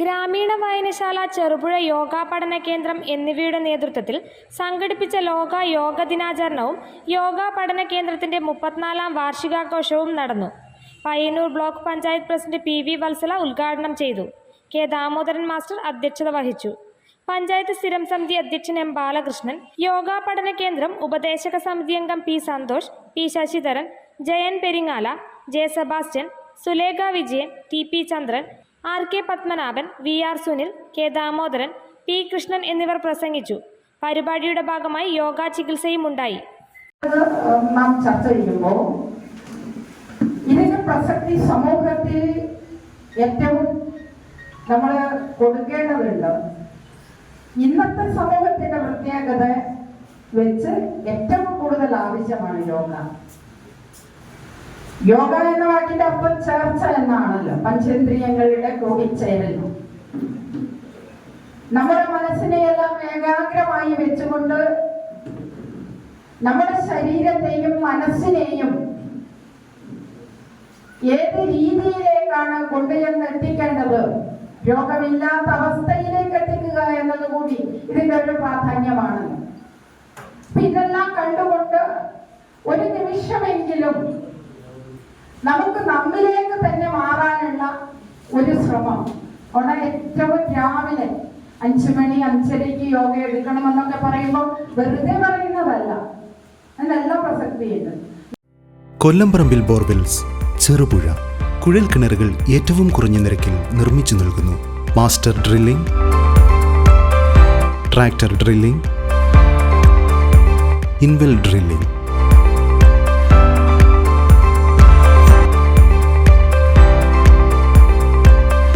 ഗ്രാമീണ വായനശാല ചെറുപുഴ യോഗാ പഠന കേന്ദ്രം എന്നിവയുടെ നേതൃത്വത്തിൽ സംഘടിപ്പിച്ച ലോക യോഗ ദിനാചരണവും യോഗാ പഠന കേന്ദ്രത്തിന്റെ മുപ്പത്തിനാലാം വാർഷികാഘോഷവും നടന്നു. Payyanur block panchayat president P V Vatsala ഉദ്ഘാടനം ചെയ്തു. കെ ദാമോദരൻ മാസ്റ്റർ അധ്യക്ഷത വഹിച്ചു. പഞ്ചായത്ത് സ്ഥിരം സമിതി അധ്യക്ഷൻ എം ബാലകൃഷ്ണൻ യോഗാ പഠന കേന്ദ്രം ഉപദേശക സമിതി അംഗം P Santhosh P Sasidharan Jayan Peringala J Sebastian Sulekha Vijayan T P Chandran R K Padmanabhan V R Sunil K Damodaran P Krishnan എന്നിവർ പ്രസംഗിച്ചു. പരിപാടിയുടെ ഭാഗമായി യോഗ ചികിത്സയും ഉണ്ടായി. ചർച്ച ചെയ്യുമ്പോൾ പ്രസക്തി സമൂഹത്തിൽ ഏറ്റവും നമ്മൾ കൊടുക്കേണ്ടതുണ്ട്. ഇന്നത്തെ സമൂഹത്തിന്റെ പ്രത്യേകത വെച്ച് ഏറ്റവും കൂടുതൽ ആവശ്യമാണ് യോഗ. യോഗ എന്ന വാക്കിന്റെ അർത്ഥം ചേർച്ച എന്നാണല്ലോ. പഞ്ചേന്ദ്രിയങ്ങളുടെ കൂടിച്ചേരൽ നമ്മുടെ മനസ്സിനെ എല്ലാം ഏകാഗ്രമായി വെച്ചുകൊണ്ട് നമ്മുടെ ശരീരത്തെയും മനസ്സിനെയും ഏത് രീതിയിലേക്കാണ് കൊണ്ടുചെന്ന് എത്തിക്കേണ്ടത് രോഗമില്ലാത്ത അവസ്ഥയിലേക്ക് എത്തിക്കുക എന്നത് കൂടി ഇതിന്റെ ഒരു പ്രാധാന്യമാണ്. ഇതെല്ലാം കണ്ടുകൊണ്ട് ഒരു നിമിഷമെങ്കിലും നമുക്ക് നമ്മിലേക്ക് തന്നെ മാറാനുള്ള ഒരു ശ്രമം. അവിടെ ഏറ്റവും രാവിലെ അഞ്ചു മണി അഞ്ചരയ്ക്ക് യോഗ എടുക്കണമെന്നൊക്കെ പറയുമ്പോൾ വെറുതെ പറയുന്നതല്ല. അതിനെല്ലാം പ്രസക്തിയുണ്ട് കൊല്ലംപറമ്പിൽ ബോർവെൽസ് ചെറുപുഴ കുഴൽ കിണറുകൾ ഏറ്റവും കുറഞ്ഞ നിരക്കിൽ നിർമ്മിച്ചു നൽകുന്നു. Master drilling tractor drilling inwell drilling.